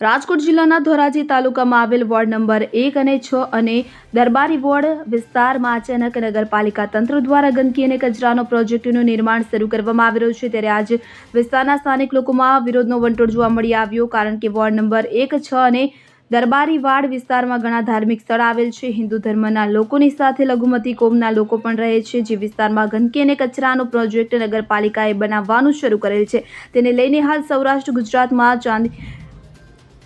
રાજકોટ જિલ્લાના ધોરાજી તાલુકામાં આવેલ વોર્ડ નંબર એક અને છ અને દરબારી વોર્ડ વિસ્તારમાં અચાનક નગરપાલિકા તંત્ર દ્વારા ગંદકી અને કચરાનો પ્રોજેક્ટનું નિર્માણ શરૂ કરવામાં આવી રહ્યું છે. ત્યારે આજ વિસ્તારના સ્થાનિક લોકોમાં વિરોધનો વંટોળ જોવા મળી આવ્યો, કારણ કે વોર્ડ નંબર એક, છ અને દરબારી વાડ વિસ્તારમાં ઘણા ધાર્મિક સ્થળ આવેલ છે. હિન્દુ ધર્મના લોકોની સાથે લઘુમતી કોમના લોકો પણ રહે છે, જે વિસ્તારમાં ગંદકી અને કચરાનો પ્રોજેક્ટ નગરપાલિકાએ બનાવવાનું શરૂ કરેલ છે. તેને લઈને હાલ સૌરાષ્ટ્ર ગુજરાતમાં ચાંદી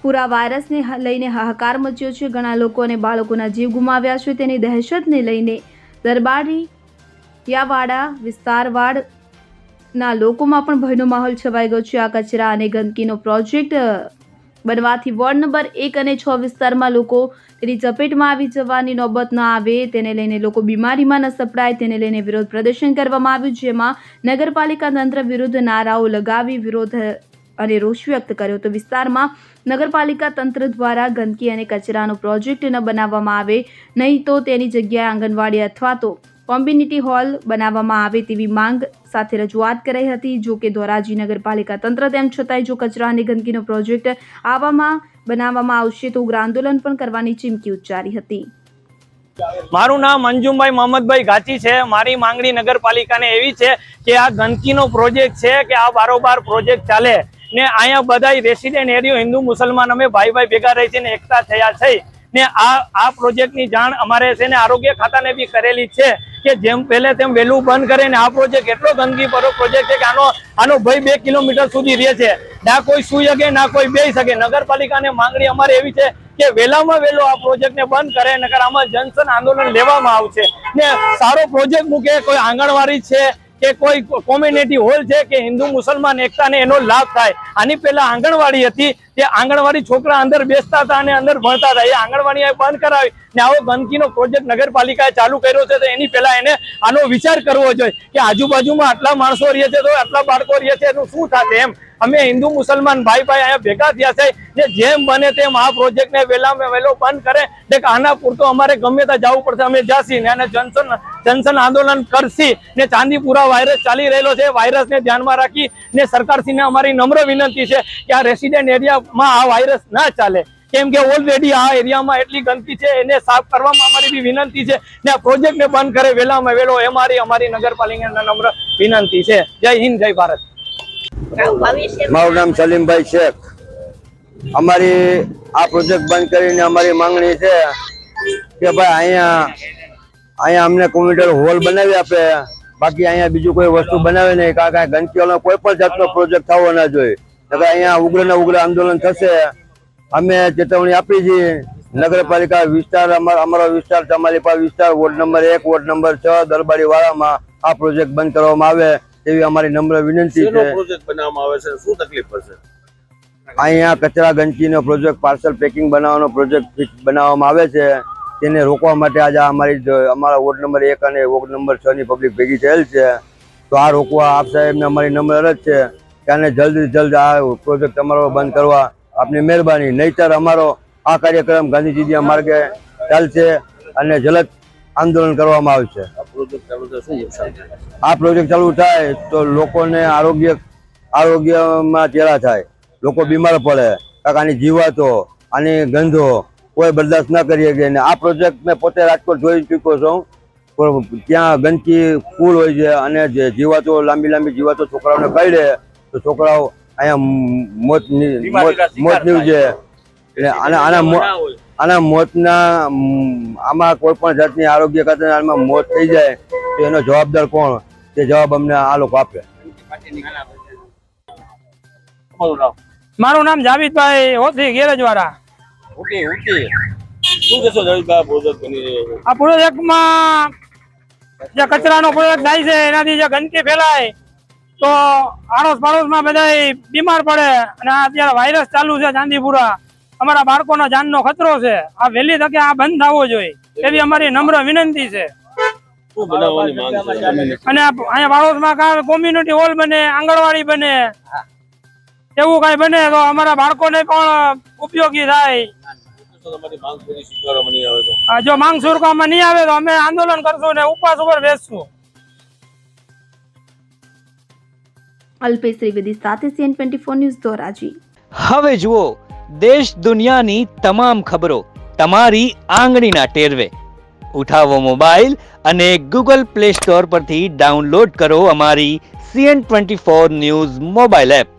પૂરા વાયરસને લઈને હાહાકાર મચ્યો છે. ઘણા લોકો અને બાળકોના જીવ ગુમાવ્યા છે. તેની દહેશતને લઈને દરબારી યાવાડા વિસ્તારવાડના લોકોમાં પણ ભયનો માહોલ છવાઈ ગયો છે. આ કચરા અને ગંદકીનો પ્રોજેક્ટ બનવાથી વોર્ડ નંબર એક અને છ વિસ્તારમાં લોકો તેની ચપેટમાં આવી જવાની નોબત ન આવે. તેને લઈને લોકો બીમારીમાં ન સપડાય. તેને લઈને વિરોધ પ્રદર્શન કરવામાં આવ્યું, જેમાં નગરપાલિકા તંત્ર વિરુદ્ધ નારાઓ લગાવી વિરોધ અને રોષ વ્યક્ત કર્યો તો વિસ્તારમાં નગરપાલિકા તંત્ર દ્વારા ગંદકી અને કચરાનો પ્રોજેક્ટ ન બનાવવામાં આવે, નહીં તો તેની જગ્યાએ આંગણવાડી અથવા તો કોમ્યુનિટી હોલ બનાવવામાં આવે તેવી માંગ સાથે રજૂઆત કરાઈ હતી. જો કે ધોરાજી નગરપાલિકા તંત્ર તેમ છતાંય જો કચરા અને ગંદકીનો પ્રોજેક્ટ આવામાં બનાવવામાં આવશે તો ઉગ્ર આંદોલન પણ કરવાની ચીમકી ઉચ્ચારી હતી. મારું નામ મંજુભાઈ મોહમ્મદભાઈ ગાચી છે. મારી માંગણી નગરપાલિકાને એવી છે કે આ ગંદકીનો પ્રોજેક્ટ છે કે આ બારોબાર પ્રોજેક્ટ ચાલે. ને અહીંયા બધા રેસિડેન્ટ એરિયો હિન્દુ મુસલમાન અમે ભાઈ ભાઈ ભેગા રહી છે ને એકતા થયા છે. ને આ આ પ્રોજેક્ટની જાણ અમારે છે ને આરોગ્ય ખાતાને બી કરેલી છે કે જેમ પહેલે તેમ વહેલું બંધ કરે ને આ પ્રોજેક્ટ એટલો ગંદકી ભરો પ્રોજેક્ટ છે કે આનો આનો ભય બે કિલોમીટર સુધી રહે છે. ના કોઈ સુઈ શકે, ના કોઈ બે શકે. નગરપાલિકાને માંગણી અમારે એવી છે કે વહેલામાં વહેલો આ પ્રોજેક્ટને બંધ કરે, નકર આમાં જનસન આંદોલન લેવામાં આવશે. ને સારો પ્રોજેક્ટ મૂકે, કોઈ આંગણવાડી છે કે કોઈ કોમ્યુનિટી હોલ છે કે હિન્દુ, મુસલમાન એકતાને એનો લાભ થાય. આની પહેલા આંગણવાડી હતી, તે આંગણવાડી છોકરા અંદર બેસતા હતા અને અંદર ભણતા હતા. એ આંગણવાડી બંધ કરાવી ને આવો ગંદકીનો પ્રોજેક્ટ નગરપાલિકાએ ચાલુ કર્યો છે તો એની પહેલા એને આનો વિચાર કરવો જોઈએ કે આજુબાજુમાં આટલા માણસો રહે છે તો આટલા બાળકો રહે છે એનું શું થશે એમ. અમે હિન્દુ, મુસલમાન ભાઈ ભાઈ અહીંયા ભેગા થયા છે જે જેમ બને તેમ આ પ્રોજેક્ટને વહેલામાં વહેલો બંધ કરે. ને કે આના પૂરતો અમારે ગમે ત્યાં જવું પડશે. અમે જાસી ને અને જનસન જનસન આંદોલન કરશી ને ચાંદીપુરા વાયરસ ચાલી રહેલો છે. વાયરસને ધ્યાનમાં રાખી ને સરકારશ્રીને અમારી નમ્ર વિનંતી છે કે આ રેસિડેન્ટ એરિયામાં આ વાયરસ ના ચાલે. કેમ કે ઓલરેડી આ એરિયામાં એટલી ગંદકી છે, એને સાફ કરવામાં અમારી બી વિનંતી છે ને આ પ્રોજેક્ટને બંધ કરે વહેલામાં વહેલો, એ મારી અમારી નગરપાલિકાને નમ્ર વિનંતી છે. જય હિન્દ, જય ભારત. મારું નામ સલીમભાઈ શેખ. અમારી આ પ્રોજેક્ટ બંધ કરીને અમારી માંગણી છે કે ભાઈ અહીંયા અહીંયા અમને કોમ્પ્યુટર હોલ બનાવી આપે. બાકી અહીંયા બીજું કોઈ વસ્તુ બનાવે નહીં. કે ગંદકીઓનો કોઈ પણ જાતનો પ્રોજેક્ટ થવો ના જોઈએ. નકર અહીંયા ઉગ્ર ને ઉગ્ર આંદોલન થશે. અમે ચેતવણી આપી છે નગરપાલિકા વિસ્તાર અમારો અમારો વિસ્તાર ચમાલીપા વિસ્તાર વોર્ડ નંબર એક વોર્ડ નંબર છ દરબારી વાળામાં આ પ્રોજેક્ટ બંધ કરવામાં આવે એવી અમારી નમ્ર વિનંતી છે. પ્રોજેક્ટ બનાવવામાં આવે છે? શું તકલીફ પડશે? અહીંયા કચરા ગંદકીનો પ્રોજેક્ટ પાર્સલ પેકિંગ બનાવવાનો પ્રોજેક્ટ બનાવવામાં આવે છે. તેને રોકવા માટે આજે અમારી અમારા વોર્ડ નંબર એક અને વોર્ડ નંબર છ ની પબ્લિક ભેગી થયેલ છે. તો આ રોકવા આપ સાહેબને અમારી નમ્ર અરજ છે કે આને જલ્દી જલ્દ આ પ્રોજેક્ટ અમારો બંધ કરવા આપની મહેરબાની. નહીતર અમારો આ કાર્યક્રમ ગાંધીજીના માર્ગે ચાલશે અને જલદ આંદોલન કરવામાં આવશે. આ પ્રોજેક્ટ ચાલુ થાય શું નુકસાન થાય આ પ્રોજેક્ટ ચાલુ થાય તો લોકોને આરોગ્ય આરોગ્યમાં ચેરા થાય. લોકો બીમાર પડે. કાંક આની જીવાતો આની ગંધો કોઈ બરદાસ્ત ના કરી શકે અને આ પ્રોજેક્ટ મેં પોતે રાજકોટ જોઈ ચૂક્યો છું. પણ ત્યાં ગંદકી ફૂલ હોય છે અને જે જીવાતો લાંબી લાંબી જીવાતો છોકરાઓને કરડે તો છોકરાઓ અહીંયા મોત મોત નીવજે એટલે આના આના આના મોતના આમાં કોઈ પણ જાતની આરોગ્ય ખાતાના મોત થઈ જાય તો એનો જવાબદાર કોણ? તે જવાબ અમને આ લોકો આપે. મારું નામ જાવીદભાઈ હોથી ગેરેજ વાળા ઓકે ઓકે શું કહેશો જયેશભાઈ આ પ્રોજેક્ટ બની રહ્યો આ પ્રોજેક્ટમાં જે કચરાનો પ્રોજેક્ટ થાય છે એનાથી જે ગંદકી ફેલાય તો આડોશ પાડોશમાં બધા બીમાર પડે. અને આ અત્યારે વાયરસ ચાલુ છે ચાંદીપુરા. અમારા બાળકોના જાનનો ખતરો છે. આ વહેલી તકે આ બંધ થવો જોઈએ. એવી અમારી નમ્ર વિનંતી છે? અને અહીંયા પાડોશમાં કોમ્યુનિટી હોલ બને આંગણવાડી બને એવું કાંઈ બને તો અમારા બાળકોને પણ ઉપયોગી થાય. જો માંગ સુરકામાં નહીં આવે તો અમે આંદોલન કરશું ને ઉપવાસ ઉપર બેસશું. અલ્પેશ ત્રિવેદી સાથે CN twenty four news Dhoraji. હવે જુઓ દેશ દુનિયાની તમામ ખબરો તમારી આંગળીના ટેરવે. ઉઠાવો મોબાઈલ અને ગૂગલ પ્લે સ્ટોર પરથી ડાઉનલોડ કરો અમારી CN twenty four news mobile app.